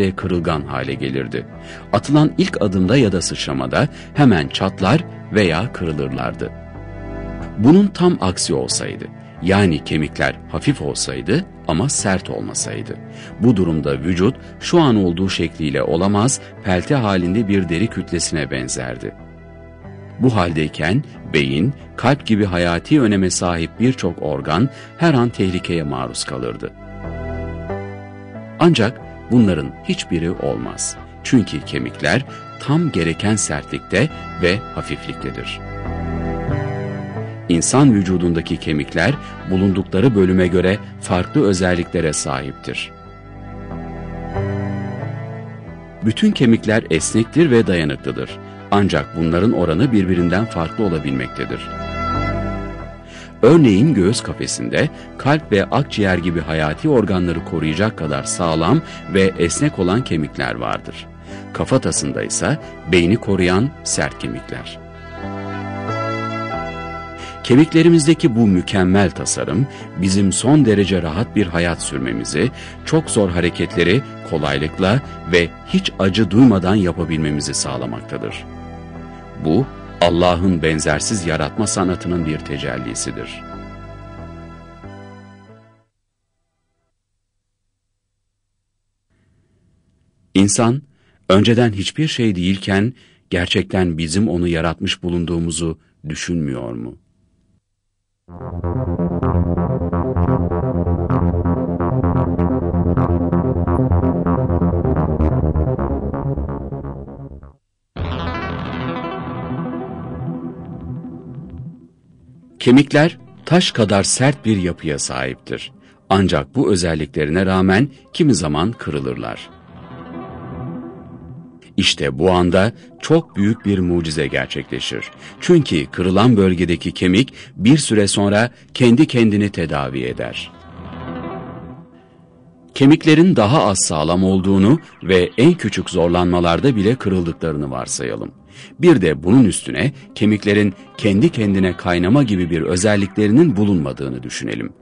ve kırılgan hale gelirdi. Atılan ilk adımda ya da sıçramada hemen çatlar veya kırılırlardı. Bunun tam aksi olsaydı, yani kemikler hafif olsaydı ama sert olmasaydı. Bu durumda vücut şu an olduğu şekliyle olamaz, pelte halinde bir deri kütlesine benzerdi. Bu haldeyken beyin, kalp gibi hayati öneme sahip birçok organ her an tehlikeye maruz kalırdı. Ancak bunların hiçbiri olmaz. Çünkü kemikler tam gereken sertlikte ve hafifliktedir. İnsan vücudundaki kemikler bulundukları bölüme göre farklı özelliklere sahiptir. Bütün kemikler esnektir ve dayanıklıdır. Ancak bunların oranı birbirinden farklı olabilmektedir. Örneğin göğüs kafesinde kalp ve akciğer gibi hayati organları koruyacak kadar sağlam ve esnek olan kemikler vardır. Kafatasında ise beyni koruyan sert kemikler. Kemiklerimizdeki bu mükemmel tasarım bizim son derece rahat bir hayat sürmemizi, çok zor hareketleri kolaylıkla ve hiç acı duymadan yapabilmemizi sağlamaktadır. Bu Allah'ın benzersiz yaratma sanatının bir tecellisidir. İnsan, önceden hiçbir şey değilken, gerçekten bizim onu yaratmış bulunduğumuzu düşünmüyor mu? Kemikler taş kadar sert bir yapıya sahiptir. Ancak bu özelliklerine rağmen kimi zaman kırılırlar. İşte bu anda çok büyük bir mucize gerçekleşir. Çünkü kırılan bölgedeki kemik bir süre sonra kendi kendini tedavi eder. Kemiklerin daha az sağlam olduğunu ve en küçük zorlanmalarda bile kırıldıklarını varsayalım. Bir de bunun üstüne kemiklerin kendi kendine kaynama gibi bir özelliklerinin bulunmadığını düşünelim.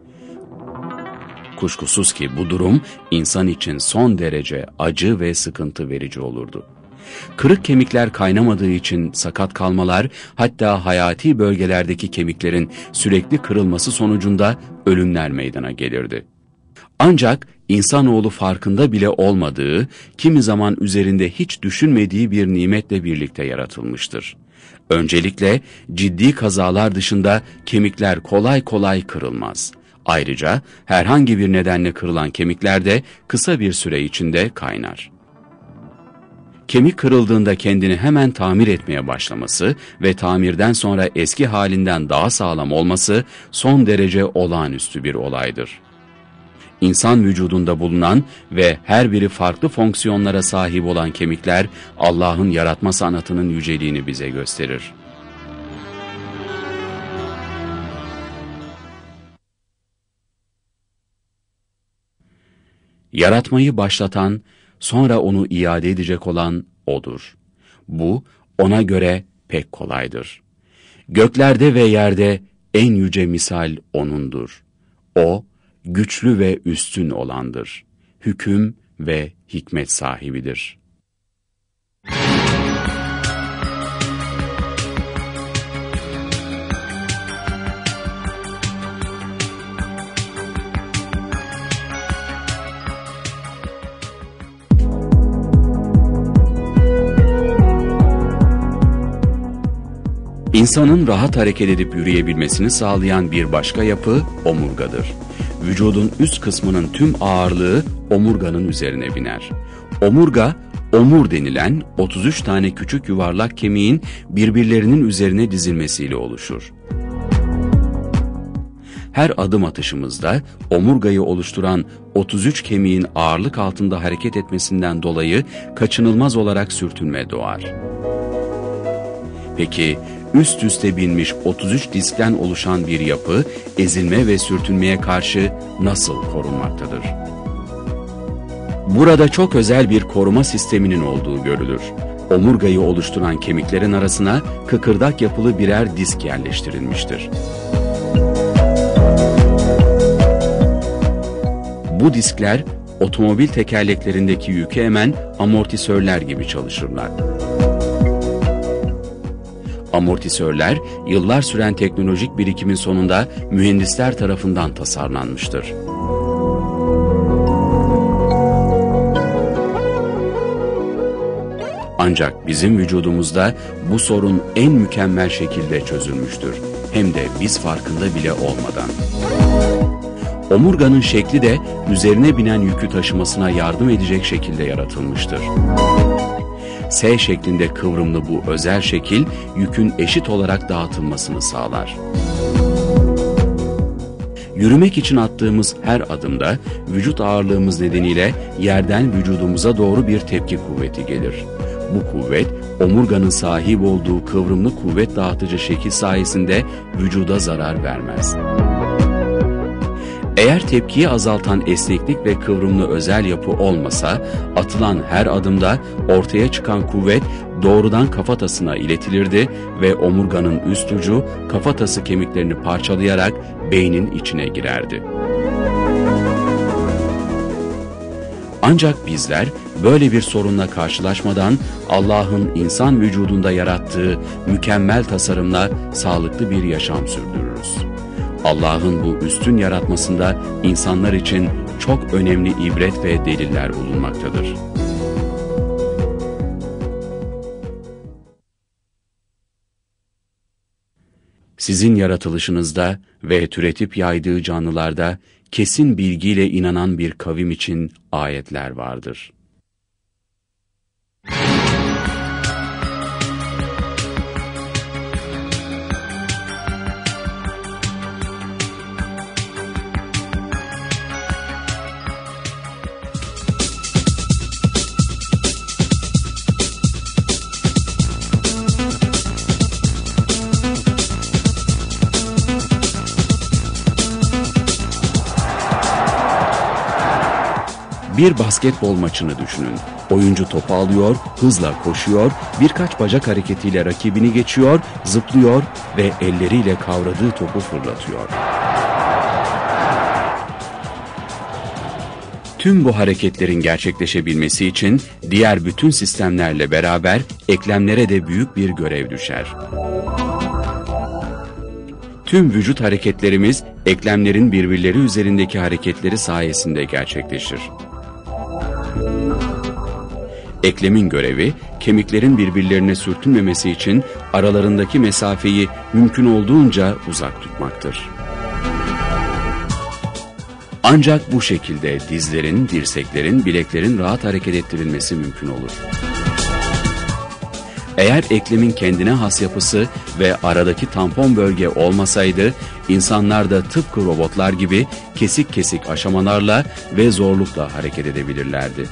Kuşkusuz ki bu durum insan için son derece acı ve sıkıntı verici olurdu. Kırık kemikler kaynamadığı için sakat kalmalar, hatta hayati bölgelerdeki kemiklerin sürekli kırılması sonucunda ölümler meydana gelirdi. Ancak insanoğlu farkında bile olmadığı, kimi zaman üzerinde hiç düşünmediği bir nimetle birlikte yaratılmıştır. Öncelikle ciddi kazalar dışında kemikler kolay kolay kırılmaz. Ayrıca herhangi bir nedenle kırılan kemikler de kısa bir süre içinde kaynar. Kemik kırıldığında kendini hemen tamir etmeye başlaması ve tamirden sonra eski halinden daha sağlam olması son derece olağanüstü bir olaydır insan vücudunda bulunan ve her biri farklı fonksiyonlara sahip olan kemikler Allah'ın yaratma sanatının yüceliğini bize gösterir. Yaratmayı başlatan, sonra onu iade edecek olan O'dur. Bu, ona göre pek kolaydır. Göklerde ve yerde en yüce misal O'nundur. O, güçlü ve üstün olandır. Hüküm ve hikmet sahibidir. İnsanın rahat hareket edip yürüyebilmesini sağlayan bir başka yapı omurgadır vücudun üst kısmının tüm ağırlığı omurganın üzerine biner. Omurga, omur denilen 33 tane küçük yuvarlak kemiğin birbirlerinin üzerine dizilmesiyle oluşur. Her adım atışımızda omurgayı oluşturan 33 kemiğin ağırlık altında hareket etmesinden dolayı kaçınılmaz olarak sürtünme doğar. Peki üst üste binmiş 33 diskten oluşan bir yapı ezilme ve sürtünmeye karşı nasıl korunmaktadır? Burada çok özel bir koruma sisteminin olduğu görülür. Omurgayı oluşturan kemiklerin arasına kıkırdak yapılı birer disk yerleştirilmiştir. Bu diskler otomobil tekerleklerindeki yükü emen amortisörler gibi çalışırlar. Amortisörler, yıllar süren teknolojik birikimin sonunda mühendisler tarafından tasarlanmıştır. Ancak bizim vücudumuzda bu sorun en mükemmel şekilde çözülmüştür. Hem de biz farkında bile olmadan. Omurganın şekli de üzerine binen yükü taşımasına yardım edecek şekilde yaratılmıştır. S şeklinde kıvrımlı bu özel şekil yükün eşit olarak dağıtılmasını sağlar. Yürümek için attığımız her adımda vücut ağırlığımız nedeniyle yerden vücudumuza doğru bir tepki kuvveti gelir. Bu kuvvet omurganın sahip olduğu kıvrımlı kuvvet dağıtıcı şekil sayesinde vücuda zarar vermez. Eğer tepkiyi azaltan esneklik ve kıvrımlı özel yapı olmasa, atılan her adımda ortaya çıkan kuvvet doğrudan kafatasına iletilirdi ve omurganın üst ucu kafatası kemiklerini parçalayarak beynin içine girerdi. Ancak bizler böyle bir sorunla karşılaşmadan Allah'ın insan vücudunda yarattığı mükemmel tasarımla sağlıklı bir yaşam sürdürürüz. Allah'ın bu üstün yaratmasında insanlar için çok önemli ibret ve deliller bulunmaktadır. Sizin yaratılışınızda ve türetip yaydığı canlılarda kesin bilgiyle inanan bir kavim için ayetler vardır.'' Bir basketbol maçını düşünün. Oyuncu topu alıyor, hızla koşuyor, birkaç bacak hareketiyle rakibini geçiyor, zıplıyor ve elleriyle kavradığı topu fırlatıyor. Tüm bu hareketlerin gerçekleşebilmesi için diğer bütün sistemlerle beraber eklemlere de büyük bir görev düşer. Tüm vücut hareketlerimiz eklemlerin birbirleri üzerindeki hareketleri sayesinde gerçekleşir. Eklemin görevi, kemiklerin birbirlerine sürtünmemesi için aralarındaki mesafeyi mümkün olduğunca uzak tutmaktır. Ancak bu şekilde dizlerin, dirseklerin, bileklerin rahat hareket ettirilmesi mümkün olur. Eğer eklemin kendine has yapısı ve aradaki tampon bölge olmasaydı, insanlar da tıpkı robotlar gibi kesik kesik aşamalarla ve zorlukla hareket edebilirlerdi.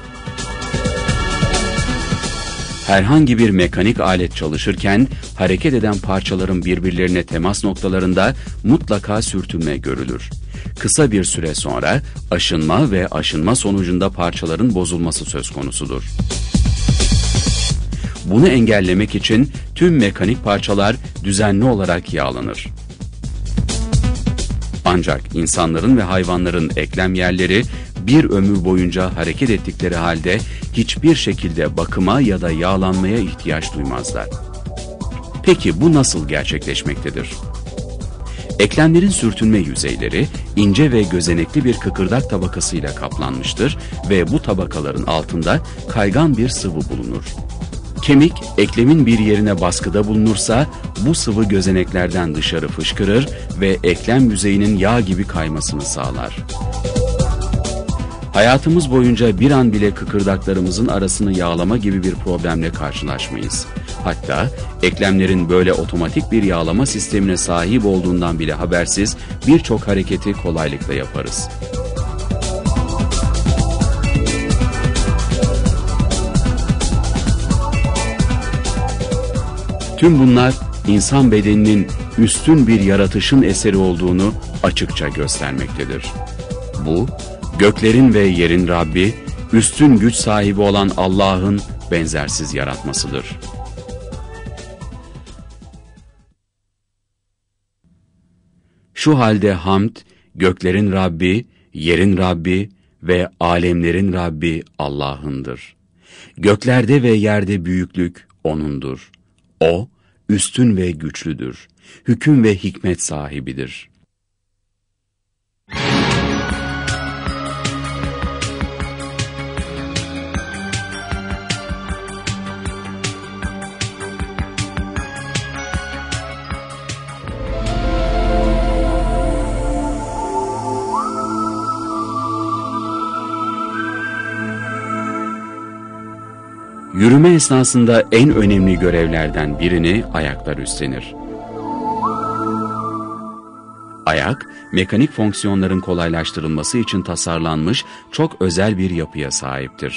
Herhangi bir mekanik alet çalışırken hareket eden parçaların birbirlerine temas noktalarında mutlaka sürtünme görülür. Kısa bir süre sonra aşınma ve aşınma sonucunda parçaların bozulması söz konusudur. Bunu engellemek için tüm mekanik parçalar düzenli olarak yağlanır. Ancak insanların ve hayvanların eklem yerleri bir ömür boyunca hareket ettikleri halde hiçbir şekilde bakıma ya da yağlanmaya ihtiyaç duymazlar. Peki bu nasıl gerçekleşmektedir? Eklemlerin sürtünme yüzeyleri ince ve gözenekli bir kıkırdak tabakasıyla kaplanmıştır ve bu tabakaların altında kaygan bir sıvı bulunur. Kemik eklemin bir yerine baskıda bulunursa bu sıvı gözeneklerden dışarı fışkırır ve eklem yüzeyinin yağ gibi kaymasını sağlar. Hayatımız boyunca bir an bile kıkırdaklarımızın arasını yağlama gibi bir problemle karşılaşmayız. Hatta eklemlerin böyle otomatik bir yağlama sistemine sahip olduğundan bile habersiz birçok hareketi kolaylıkla yaparız. Tüm bunlar insan bedeninin üstün bir yaratışın eseri olduğunu açıkça göstermektedir. Bu, göklerin ve yerin Rabbi, üstün güç sahibi olan Allah'ın benzersiz yaratmasıdır. Şu halde hamd, göklerin Rabbi, yerin Rabbi ve alemlerin Rabbi Allah'ındır. Göklerde ve yerde büyüklük O'nundur. O, üstün ve güçlüdür. Hüküm ve hikmet sahibidir. Yürüme esnasında en önemli görevlerden birini ayaklar üstlenir. Ayak, mekanik fonksiyonların kolaylaştırılması için tasarlanmış çok özel bir yapıya sahiptir.